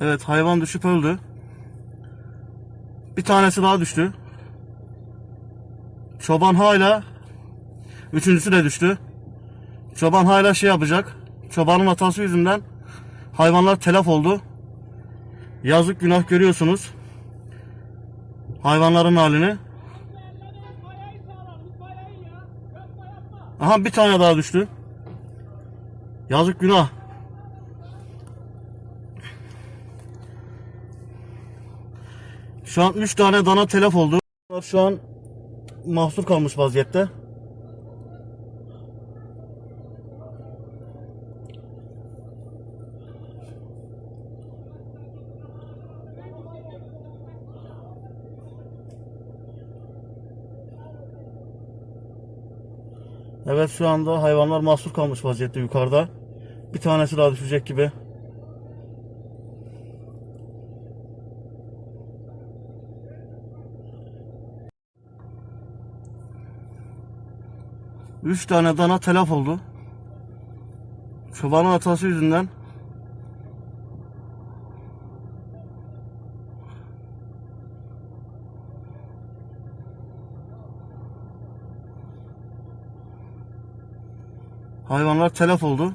Evet hayvan düşüp öldü. Bir tanesi daha düştü. Çoban hala üçüncüsü de düştü. Çoban hala şey yapacak. Çobanın hatası yüzünden hayvanlar telef oldu. Yazık günah görüyorsunuz. Hayvanların halini. Aha bir tane daha düştü. Yazık günah. Şu an 3 tane dana telef oldu. Şu an mahsur kalmış vaziyette. Evet şu anda hayvanlar mahsur kalmış vaziyette yukarıda. Bir tanesi daha düşecek gibi. Üç tane dana telef oldu. Çobanın hatası yüzünden. Hayvanlar telef oldu.